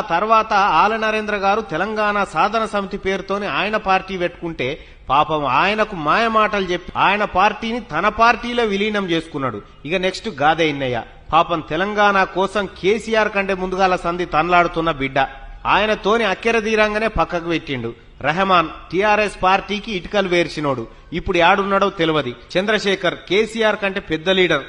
ఆ తర్వాత ఆల నరేంద్ర గారు తెలంగాణ సాధన సమితి పేరుతోని ఆయన పార్టీ పెట్టుకుంటే పాపం ఆయనకు మాయమాటలు చెప్పి ఆయన పార్టీని తన పార్టీలో విలీనం చేసుకున్నాడు. ఇక నెక్స్ట్ గాదే ఇన్నయ్య. పాపం తెలంగాణ కోసం కేసీఆర్ కంటే ముందుగాల సంధి తనలాడుతున్న బిడ్డ. ఆయనతోని అక్కెర తీరంగానే పక్కకు పెట్టిండు. రెహమాన్ టీఆర్ఎస్ పార్టీకి ఇటుకలు వేర్చినోడు. ఇప్పుడు యాడున్నాడో తెలియదు చంద్రశేఖర్ కేసీఆర్ కంటే పెద్ద లీడర్.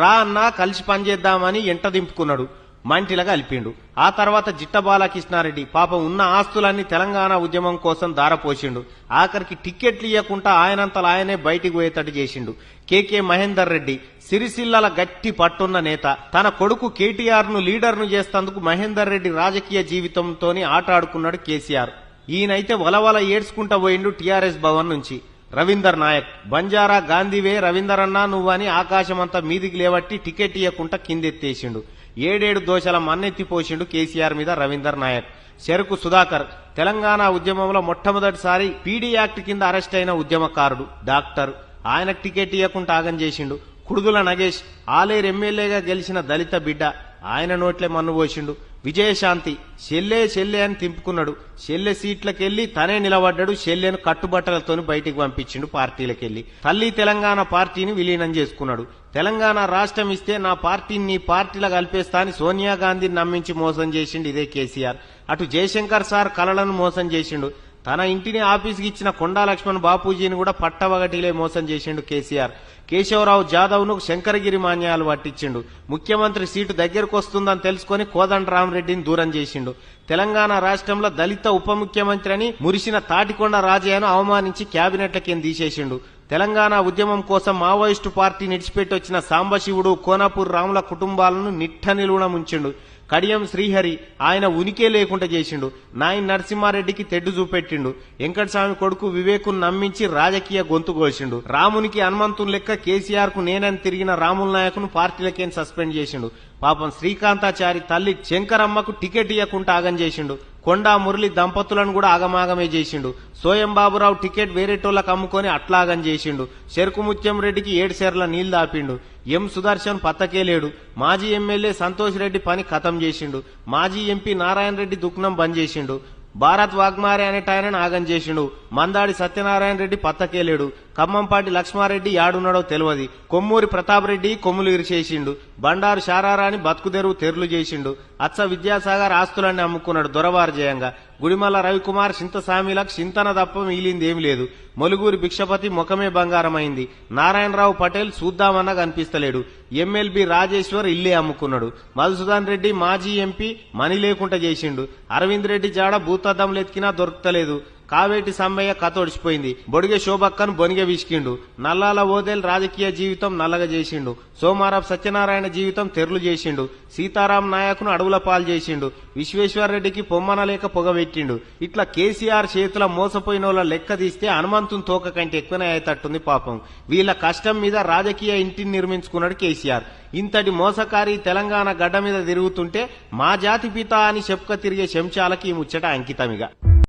రా అన్నా కలిసి పనిచేద్దామని ఎంట దింపుకున్నాడు. మంటిలగా కలిపిండు. ఆ తర్వాత జిట్ట బాలకృష్ణారెడ్డి పాపం ఉన్న ఆస్తులన్నీ తెలంగాణ ఉద్యమం కోసం దారపోసిండు. ఆఖరికి టిక్కెట్లు ఇవ్వకుండా ఆయనంతలా ఆయనే బయటికి పోయేటట్టు చేసిండు. కేకే మహేందర్ రెడ్డి సిరిసిల్లల గట్టి పట్టున్న నేత. తన కొడుకు కేటీఆర్ను లీడర్ను చేస్తందుకు మహేందర్ రెడ్డి రాజకీయ జీవితంతోనే ఆట ఆడుకున్నాడు కేసీఆర్ ఈయనైతే వలవల ఏడ్చుకుంటా పోయిండు టీఆర్ఎస్ భవన్ నుంచి. రవీందర్ నాయక్ బంజారా గాంధీవే రవీందర్ అన్నా నువ్వని ఆకాశమంతా మీదికి లేవట్టి టికెట్ ఇవ్వకుండా కిందెత్తేసిండు. ఏడేడు దోషల మన్నెత్తిపోసిండు కేసీఆర్ మీద రవీందర్ నాయక్. చెరుకు సుధాకర్ తెలంగాణ ఉద్యమంలో మొట్టమొదటిసారి పీడీ యాక్ట్ కింద అరెస్ట్ అయిన ఉద్యమకారుడు డాక్టర్. ఆయనకు టికెట్ ఇవ్వకుండా ఆగం చేసిండు. కుడుదుల నగేష్ ఆలేరు ఎమ్మెల్యేగా గెలిచిన దళిత బిడ్డ ఆయన నోట్లే మన్ను పోసిండు విజయశాంతి. చెల్లె చెల్లె అని తింపుకున్నాడు. చెల్లె సీట్లకెళ్ళి తనే నిలబడ్డాడు. చెల్లెను కట్టుబట్టలతోని బయటికి పంపించిండు పార్టీలకెళ్ళి తల్లి తెలంగాణ పార్టీని విలీనం చేసుకున్నాడు. తెలంగాణ రాష్ట్రం ఇస్తే నా పార్టీని నీ పార్టీలో కలిపేస్తా అని సోనియా గాంధీని నమ్మించి మోసం చేసిండు ఇదే కేసీఆర్. అటు జయశంకర్ సార్ కలలను మోసం చేసిండు. తన ఇంటిని ఆఫీస్కి ఇచ్చిన కొండా లక్ష్మణ్ బాపూజీని కూడా పట్టవగటిలే మోసం చేసిండు కేసీఆర్. కేశవరావు జాదవ్ను శంకరగిరి మాన్యాలు పట్టించిండు. ముఖ్యమంత్రి సీటు దగ్గరకు వస్తుందని తెలుసుకుని కోదండరామరెడ్డిని దూరం చేసిండు. తెలంగాణ రాష్ట్రంలో దళిత ఉప ముఖ్యమంత్రి అని మురిసిన తాటికొండ రాజయ్యను అవమానించి క్యాబినెట్లకేం తీసేసిండు. తెలంగాణ ఉద్యమం కోసం మావోయిస్టు పార్టీ నిడిచిపెట్టి వచ్చిన సాంబశివుడు కోనాపూర్ రాముల కుటుంబాలను నిట్ట నిలువున ముంచిండు. కడియం శ్రీహరి ఆయన ఉనికే లేకుండా చేసిండు. నాయన నరసింహారెడ్డికి తెడ్డు చూపెట్టిండు. వెంకటస్వామి కొడుకు వివేకును నమ్మించి రాజకీయ గొంతు కోసిండు. రామునికి హనుమంతుని లెక్క కేసీఆర్కు నేనని తిరిగిన రాముల నాయకును పార్టీలకేం సస్పెండ్ చేసిండు. పాపం శ్రీకాంతాచారి తల్లి శంకరమ్మకు టికెట్ ఇవ్వకుండా ఆగం చేసిండు. కొండా మురళి దంపతులను కూడా ఆగమాగమే చేసిండు. సోయం బాబురావు టికెట్ వేరేటోళ్ళకి అమ్ముకొని అట్లాగని చేసిండు. చెరుకు ముత్యం రెడ్డికి ఏడు సేర్ల నీళ్ళు దాపిండు. ఎం సుదర్శన్ పత్తకే లేడు. మాజీ ఎమ్మెల్యే సంతోష్ రెడ్డి పని ఖతం చేసిండు. మాజీ ఎంపీ నారాయణ రెడ్డి దుఃఖనం బంద్ చేసిండు. భారత్ వాగ్మారే అనేట ఆయన ఆగం చేసిండు. మందాడి సత్యనారాయణ రెడ్డి పత్తకేలేడు ఖమ్మంపాటి లక్ష్మారెడ్డి యాడున్నాడో తెలియదు కొమ్మూరి ప్రతాపరెడ్డి కొమ్ములు ఇరిచేసిండు బండారు శారారాని బతుకుదెరువు తెరులు చేసిండు. అచ్చ విద్యాసాగర్ ఆస్తులన్నీ అమ్ముకున్నాడు దొరవారు జయంగా గుడిమల్ల రవికుమార్ చింతసామిలకు చింతన తప్ప మిగిలిందేమీ లేదు. మొలుగూరి భిక్షపతి ముఖమే బంగారమైంది. నారాయణరావు పటేల్ చూద్దామన్నా కనిపిస్తలేడు. ఎమ్మెల్బీ రాజేశ్వర్ ఇల్లే అమ్ముకున్నాడు. మధుసూదన్ రెడ్డి మాజీ ఎంపీ మనీ లేకుండా చేసిండు. అరవింద్ రెడ్డి జాడ భూతద్దంలు ఎత్తికినా దొరుకుతలేదు. కావేటి సమ్మయ్య కతొడిచిపోయింది బొడిగే శోభక్కను బొనిగే విసికిండు. నల్లాల ఓదేల్ రాజకీయ జీవితం నల్లగా చేసిండు. సోమారావు సత్యనారాయణ జీవితం తెరులు చేసిండు. సీతారాం నాయకును అడవుల పాలు చేసిండు. విశ్వేశ్వరరెడ్డికి పొమ్మనలేక పొగబెట్టిండు ఇట్లా కేసీఆర్ చేతుల మోసపోయిన వాళ్ళ లెక్క తీస్తే హనుమంతుని తోక కంటే ఎక్కువనే అయ్యేటట్టుంది పాపం. వీళ్ళ కష్టం మీద రాజకీయ ఇంటిని నిర్మించుకున్నాడు కేసీఆర్. ఇంతటి మోసకారి తెలంగాణ గడ్డ మీద తిరుగుతుంటే మా జాతి పిత అని చెప్పుక తిరిగే శంచాలకి ఈ ముచ్చట అంకితమిగా.